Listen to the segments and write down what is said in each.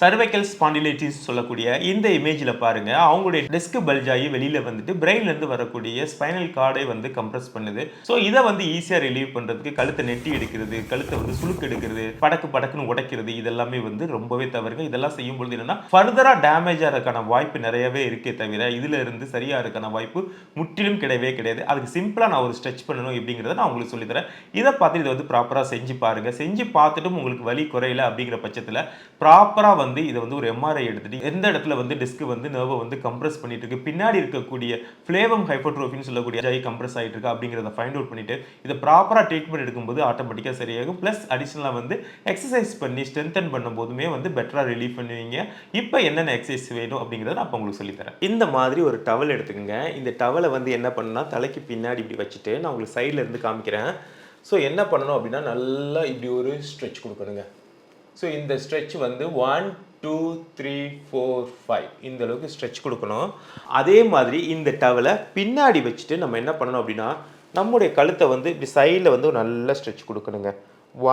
Cervical spondylitis சொல்லக்கூடிய இந்த இமேஜில் பாருங்கள் அவங்களுடைய டெஸ்க் பல்ஜாயி வெளியில் வந்துட்டு பிரெயின்லேருந்து வரக்கூடிய ஸ்பைனல் கார்டை வந்து கம்ப்ரஸ் பண்ணுது. ஸோ இதை வந்து ஈஸியாக ரிலீவ் பண்ணுறதுக்கு கழுத்தை நெட்டி எடுக்கிறது கழுத்தை வந்து சுழுக்கு எடுக்கிறது படக்கு படக்குன்னு உடைக்கிறது இதெல்லாமே வந்து ரொம்பவே தவறுங்க. இதெல்லாம் செய்யும் பொழுது என்னென்னா ஃபர்தராக டேமேஜ் ஆகிறதுக்கான வாய்ப்பு நிறையவே இருக்கே தவிர இதில் இருந்து சரியாக இருக்கான வாய்ப்பு முற்றிலும் கிடையவே கிடையாது. அதுக்கு சிம்பிளாக நான் ஒரு ஸ்ட்ரெச் பண்ணணும் அப்படிங்கிறத நான் உங்களுக்கு சொல்லித்தரேன். இதை பார்த்து இதை வந்து ப்ராப்பராக செஞ்சு பாருங்கள் செஞ்சு பார்த்துட்டும் உங்களுக்கு வலி குறையல அப்படிங்கிற பட்சத்தில் ப்ராப்பராக வந்து இதை வந்து ஒரு எம்ஆர்ஐ எடுத்துட்டு எந்த இடத்துல வந்து டிஸ்க் வந்து நர்வை வந்து கம்ப்ரஸ் பண்ணிட்டு இருக்கு பின்னாடி இருக்கக்கூடிய ஃப்ளேவம் ஹைப்பர்ட்ரோஃபின்னு சொல்லக்கூடிய ஜாய் கம்ப்ரஸ் ஆகிட்டு இருக்கு அப்படிங்கிறத ஃபைண்ட் அவுட் பண்ணிட்டு இதை ப்ராப்பராக ட்ரீட்மெண்ட் எடுக்கும்போது ஆட்டோமேட்டிக்காக சரியாகும். ப்ளஸ் அடிஷனலாக வந்து எக்ஸசைஸ் பண்ணி ஸ்ட்ரென்தன் பண்ணும்போதுமே வந்து பெட்டராக ரிலீஃப் பண்ணுவீங்க. இப்போ என்னென்ன எக்ஸசைஸ் வேணும் அப்படிங்கிறத நான் அப்போ உங்களுக்கு சொல்லித்தரேன். இந்த மாதிரி ஒரு டவல் எடுத்துக்கோங்க. இந்த டவலை வந்து என்ன பண்ணால் தலைக்கு பின்னாடி இப்படி வச்சுட்டு நான் உங்களுக்கு சைடில் இருந்து காமிக்கிறேன். ஸோ என்ன பண்ணணும் அப்படின்னா நல்லா இப்படி ஒரு ஸ்ட்ரெச் கொடுக்கணுங்க. ஸோ இந்த ஸ்ட்ரெச் வந்து one two three four five இந்த அளவுக்கு ஸ்ட்ரெச் கொடுக்கணும். அதே மாதிரி இந்த டவலை பின்னாடி வச்சுட்டு நம்ம என்ன பண்ணணும் அப்படின்னா நம்முடைய கழுத்தை வந்து இப்படி சைடில் வந்து ஒரு நல்ல ஸ்ட்ரெச் கொடுக்கணுங்க.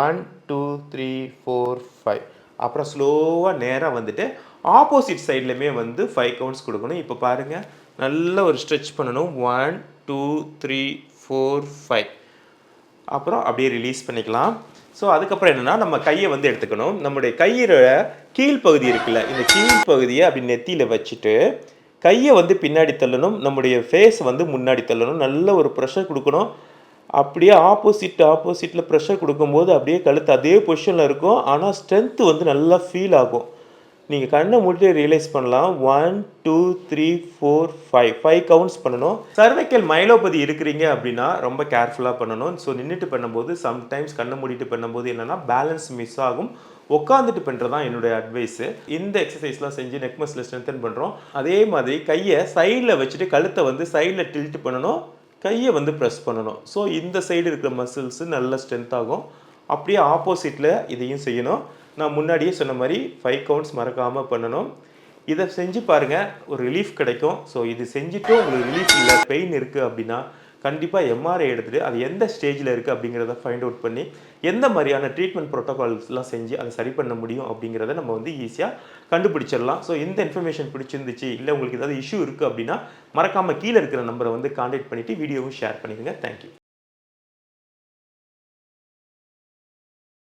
One two three four five அப்புறம் ஸ்லோவாக நேராக வந்துட்டு ஆப்போசிட் சைட்லையுமே வந்து ஃபைவ் கவுண்ட்ஸ் கொடுக்கணும். இப்போ பாருங்கள் நல்ல ஒரு ஸ்ட்ரெச் பண்ணணும். One two three four five அப்புறம் அப்படியே ரிலீஸ் பண்ணிக்கலாம். ஸோ அதுக்கப்புறம் என்னென்னா நம்ம கையை வந்து எடுத்துக்கணும். நம்முடைய கையோட கீழ்ப்பகுதி இருக்குல்ல இந்த கீழ்ப்பகுதியை அப்படி நெத்தியில் வச்சுட்டு கையை வந்து பின்னாடி தள்ளணும். நம்முடைய ஃபேஸ் வந்து முன்னாடி தள்ளணும். நல்ல ஒரு ப்ரெஷர் கொடுக்கணும். அப்படியே ஆப்போசிட் ஆப்போசிட்டில் ப்ரெஷர் கொடுக்கும்போது அப்படியே கழுத்து அதே பொசிஷனில் இருக்கும். ஆனால் ஸ்ட்ரென்த்து வந்து நல்லா ஃபீல் ஆகும். நீங்கள் கண்ணை மூடிட்டு ரியலைஸ் பண்ணலாம். One two three four five five counts பண்ணணும். சர்வைக்கல் மைலோபதி இருக்கிறீங்க அப்படின்னா ரொம்ப கேர்ஃபுல்லாக பண்ணணும். ஸோ நின்றுட்டு பண்ணும்போது சம்டைம்ஸ் கண்ணை மூடிட்டு பண்ணும்போது என்னென்னா பேலன்ஸ் மிஸ் ஆகும். உட்காந்துட்டு பண்ணுறது தான் என்னுடைய அட்வைஸு இந்த எக்ஸசைஸ்லாம் செஞ்சு நெக் மசில் ஸ்ட்ரென்தன் பண்ணுறோம் அதே மாதிரி கையை சைடில் வச்சுட்டு கழுத்தை வந்து சைடில் டில்ட் பண்ணணும். கையை வந்து ப்ரெஸ் பண்ணணும். ஸோ இந்த சைடு இருக்கிற மசில்ஸு நல்ல ஸ்ட்ரென்த் ஆகும். அப்படியே ஆப்போசிட்டில் இதையும் செய்யணும். நான் முன்னாடியே சொன்ன மாதிரி ஃபைவ் கவுண்ட்ஸ் மறக்காமல் பண்ணணும். இதை செஞ்சு பாருங்கள் ஒரு ரிலீஃப் கிடைக்கும். ஸோ இது செஞ்சுட்டும் உங்களுக்கு ரிலீஃப் இல்லை பெயின் இருக்குது அப்படின்னா கண்டிப்பாக எம்ஆர்ஐ எடுத்துகிட்டு அது எந்த ஸ்டேஜில் இருக்குது அப்படிங்கிறத ஃபைண்ட் அவுட் பண்ணி எந்த மாதிரியான ட்ரீட்மெண்ட் ப்ரோட்டோகால்ஸ்லாம் செஞ்சு அதை சரி பண்ண முடியும் அப்படிங்கிறத நம்ம வந்து ஈஸியாக கண்டுபிடிச்சிடலாம். ஸோ இந்த இன்ஃபர்மேஷன் பிடிச்சிருந்துச்சு இல்லை உங்களுக்கு ஏதாவது இஷ்யூ இருக்குது அப்படின்னா மறக்காமல் கீழே இருக்கிற நம்பரை வந்து காண்டாக்ட் பண்ணிவிட்டு வீடியோவும் ஷேர் பண்ணிடுங்க தேங்க்யூ